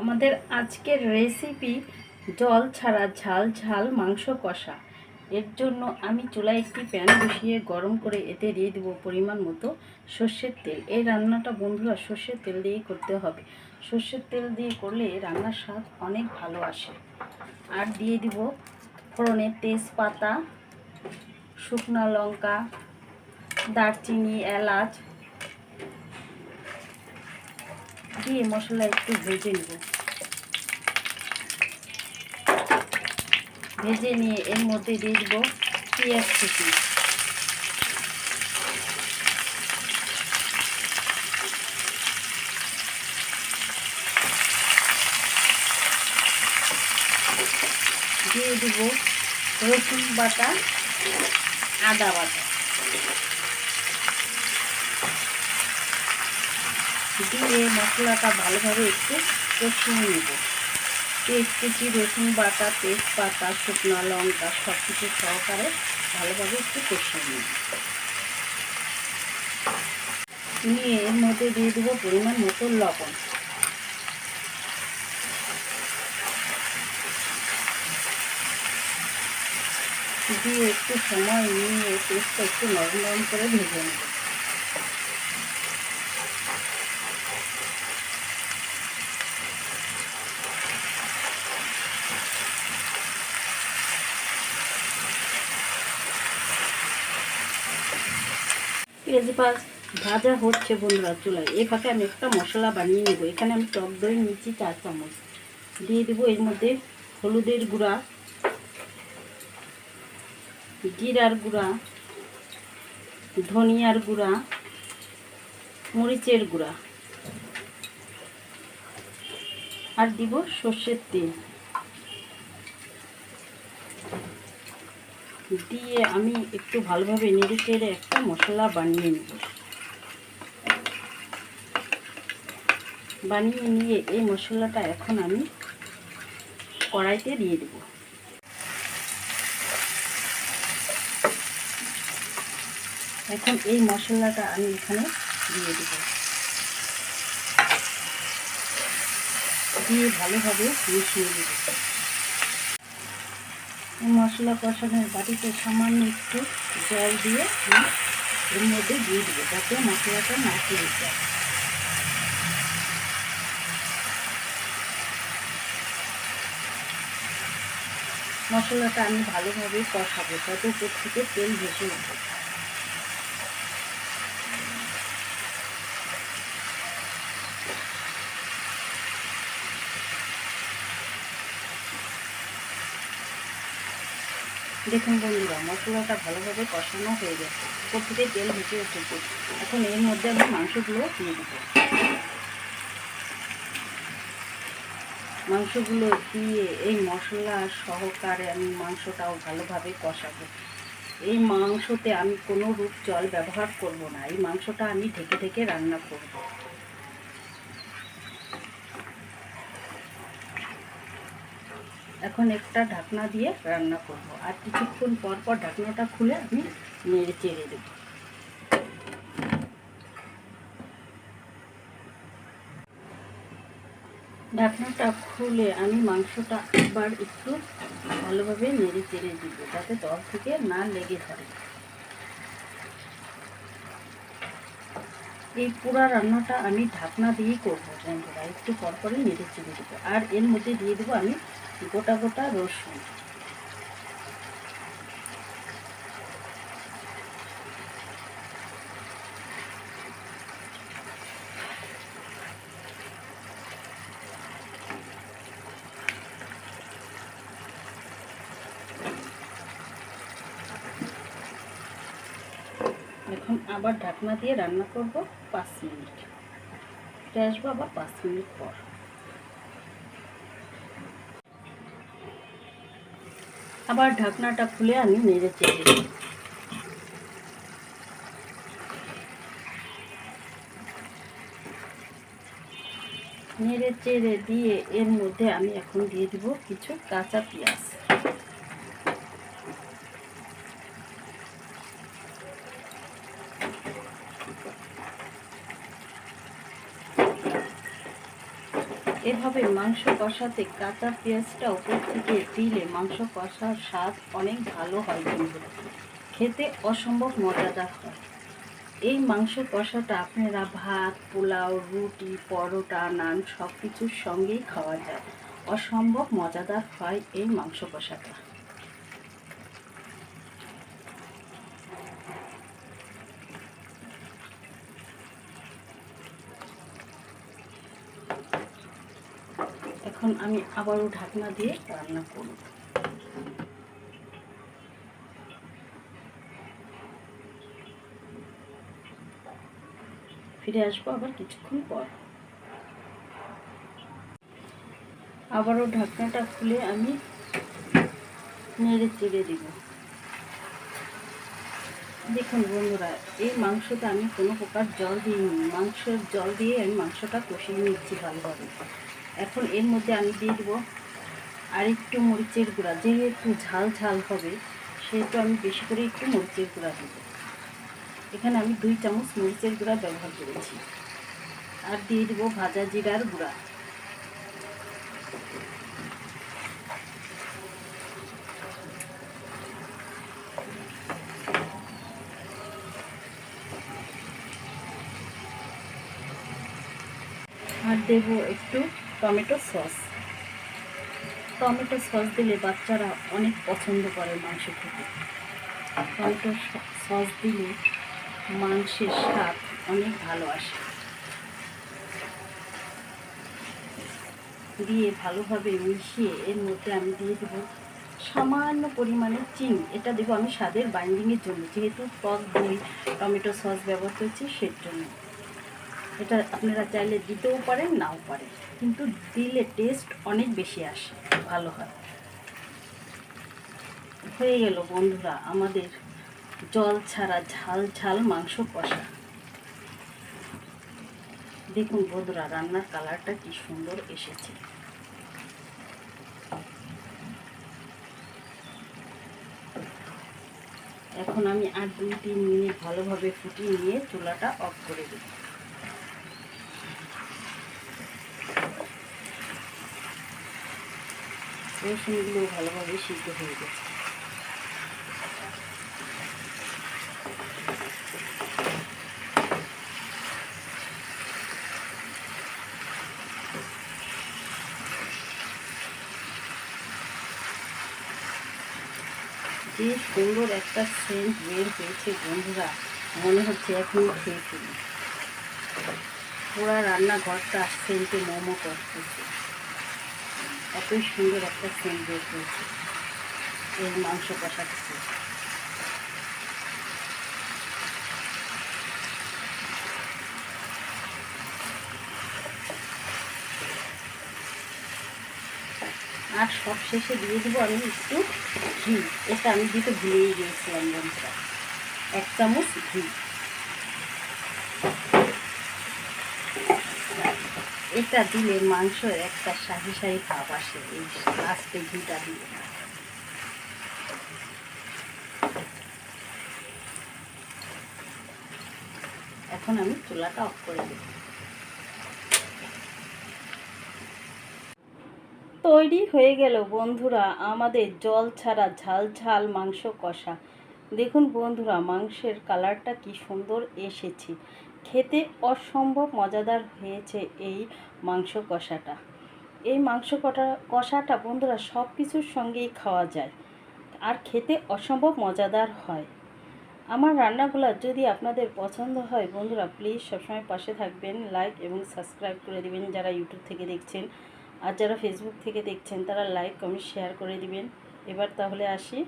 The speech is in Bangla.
আমাদের আজকের রেসিপি জল ছাড়া ঝাল ঝাল মাংস কষা। এর জন্য আমি চুলায় একটি প্যান বসিয়ে গরম করে এতে দিয়ে দেবো পরিমাণ মতো সর্ষের তেল। এই রান্নাটা বন্ধুরা সর্ষের তেল দিয়েই করতে হবে। সর্ষের তেল দিয়ে করলে রান্নার স্বাদ অনেক ভালো আসে। আর দিয়ে দিব ফোড়নে তেজপাতা, শুকনো লঙ্কা, দারচিনি, এলাচ দিয়ে মশলা একটু ভেজে নেব। ভেজে নিয়ে এর মধ্যে দিয়ে দেবো পেঁয়াজ কুচি। দিয়ে দেব রসুন বাটা, আদা বাটা। দিয়ে মশলাটা ভালোভাবে একটু কষিয়ে নেব। পেঁয়াজ কুচি রসুন বাটা, তেজপাতা, শুকনো লঙ্কা সব কিছু সহকারে ভালোভাবে একটু কষিয়ে নেব। নিয়ে এর মধ্যে দিয়ে দেবো পরিমাণ মতো লবণ। দিয়ে একটু সময় নিয়ে পেস্টটা একটু নরম নরম করে ভেজে নেব। পেঁয়াজ ভাজ ভাজা হচ্ছে বন্ধুরা চুলায়। এই ফাঁকে আমি একটা মশলা বানিয়ে নেব। এখানে আমি টক দই নিচ্ছি চার চামচ। দিয়ে দেবো এর মধ্যে হলুদের গুঁড়া, জিরার গুঁড়া, ধনিয়ার গুঁড়া, মরিচের গুঁড়া। আর দিব সর্ষের তেল। দিয়ে আমি একটু ভালোভাবে নেড়ে চেড়ে একটা মশলা বানিয়ে নেব। বানিয়ে নিয়ে এই মশলাটা এখন আমি কড়াইতে দিয়ে দেব। এখন এই মশলাটা আমি এখানে দিয়ে দেব। দিয়ে ভালোভাবে মিশিয়ে দেব মশলা কষানোর বাটিতে সামান্য একটু জল দিয়ে এর মধ্যে দিয়ে দেবো, যাতে মশলাটা না ফিরে যায়। মশলাটা আমি ভালোভাবে কষাবো যাতে উপর থেকে তেল ভেসে উঠবে। দেখুন বন্ধুরা, মশলাটা ভালোভাবে কষানো হয়ে গেছে। থেকে তেল ভেসে উঠেছে এখন এর মধ্যে আমি মাংসগুলো দিয়ে দেবো। মাংসগুলো দিয়ে এই মশলা সহকারে আমি মাংসটাও ভালোভাবে কষাবো। এই মাংসতে আমি কোনো রূপ জল ব্যবহার করব না। এই মাংসটা আমি ঢেকে ঢেকে রান্না করব। এখন একটা ঢাকনা দিয়ে রান্না করব। আর কিছুক্ষণ পর পর ঢাকনাটা খুলে আমি নেড়ে চেড়ে দেব। ঢাকনাটা খুলে আমি মাংসটা আবার একটু ভালোভাবে নেড়ে চেড়ে দিব, যাতে তল থেকে না লেগে ধরে। এই পুরা রান্নাটা আমি ঢাকনা দিয়েই করব বন্ধুরা একটু পরপরই নেড়ে চুড়ে দেবো। আর এর মধ্যে দিয়ে দেবো আমি গোটা গোটা রসুন। এখন আবার ঢাকনা দিয়ে রান্না করব পাঁচ মিনিট। ফিরে আসব আবার পাঁচ মিনিট পর। আবার ঢাকনাটা খুলে আমি নেড়ে চেড়ে নেড়ে চেড়ে দিয়ে এর মধ্যে আমি এখন দিয়ে দিব কিছু কাঁচা পেঁয়াজ। এভাবে মাংস কষাতে কাঁচা পেঁয়াজটা উপর থেকে দিলে মাংস কষার স্বাদ অনেক ভালো হয় বন্ধুরা খেতে অসম্ভব মজাদার হয়। এই মাংস কষাটা আপনারা ভাত, পোলাও, রুটি, পরোটা, নান সব কিছুর সঙ্গেই খাওয়া যায়। অসম্ভব মজাদার হয় এই মাংস কষাটা। এখন আমি আবারও ঢাকনা দিয়ে রান্না করব। ফিরে আসব আবার কিছুক্ষণ পর। আবারও ঢাকনাটা খুলে আমি নেড়ে চেড়ে দিব। দেখুন বন্ধুরা, এই মাংসটা আমি কোনো প্রকার জল দিইনি। মাংসের জল দিয়ে আমি মাংসটা কষিয়ে নিচ্ছি ভালোভাবে। এখন এর মধ্যে আমি দিয়ে দেবো আরেকটু মরিচের গুঁড়া। যেহেতু ঝাল ঝাল হবে, সেহেতু আমি বেশি করে একটু মরিচের গুঁড়া দেবো। এখানে আমি দুই চামচ মরিচের গুঁড়া ব্যবহার করেছি। আর দিয়ে দেবো ভাজা জিরার গুঁড়া। আর দেবো একটু টমেটো সস। টমেটো সস দিলে বাচ্চারা অনেক পছন্দ করে মাংস খেতে। টমেটো সস দিলে মাংসের স্বাদ অনেক ভালো আসে। দিয়ে ভালোভাবে মিশিয়ে এর মধ্যে আমি দিয়ে দেবো সামান্য পরিমাণে চিনি। এটা দেবো আমি স্বাদের বাইন্ডিংয়ের জন্য। যেহেতু টক দই, টমেটো সস ব্যবহার করছি সের জন্য। এটা আপনারা চাইলে দিতেও পারেন, নাও পারেন। কিন্তু দিলে টেস্ট অনেক বেশি আসে, ভালো হয়। হয়ে গেল বন্ধুরা, আমাদের জল ছাড়া ঝাল ঝাল মাংস কষা। দেখুন বন্ধুরা, রান্নার কালারটা কি সুন্দর এসেছে। এখন আমি আর দুই তিন মিনিট ভালোভাবে ফুটিয়ে নিয়ে চুলাটা অফ করে দেব রসুনগুলো ভালোভাবে সিদ্ধ হয়ে গেছে। যে সুন্দর একটা সেন্ট বের হয়েছে বন্ধুরা, মনে হচ্ছে এখন খেয়ে ফেলি। পুরা রান্নাঘরটা সেন্টে মোমো করতেছে। এতই সুন্দর একটা সেন্ট হয়েছে এই মাংস কষা কষাচ্ছে আর সব শেষে দিয়ে দেবো আমি একটু ঘি। এটা আমি দিতে ভুলেই গিয়েছিলাম বন্ধুরা। এক চামচ ঘি। এটা দিলে মাংসের একটা শাহি শাহি ভাব আসে, এই লাস্টে ঘিটা দিয়ে এখন আমি চুলাটা অফ করে দেব তৈরি হয়ে গেল বন্ধুরা, আমাদের জল ছাড়া ঝাল ঝাল মাংস কষা। দেখুন বন্ধুরা, মাংসের কালারটা কি সুন্দর এসেছে। খেতে অসম্ভব মজাদার হয়েছে এই মাংস কষাটা। এই মাংস কটা, কষাটা বন্ধুরা সব কিছুর সঙ্গেই খাওয়া যায়। আর খেতে অসম্ভব মজাদার হয়। আমার রান্নাগুলো যদি আপনাদের পছন্দ হয় বন্ধুরা প্লিজ সবসময় পাশে থাকবেন লাইক এবং সাবস্ক্রাইব করে দিবেন যারা ইউটিউব থেকে দেখছেন। আর যারা ফেসবুক থেকে দেখছেন, তারা লাইক কমেন্ট শেয়ার করে দিবেন। এবার তাহলে আসি।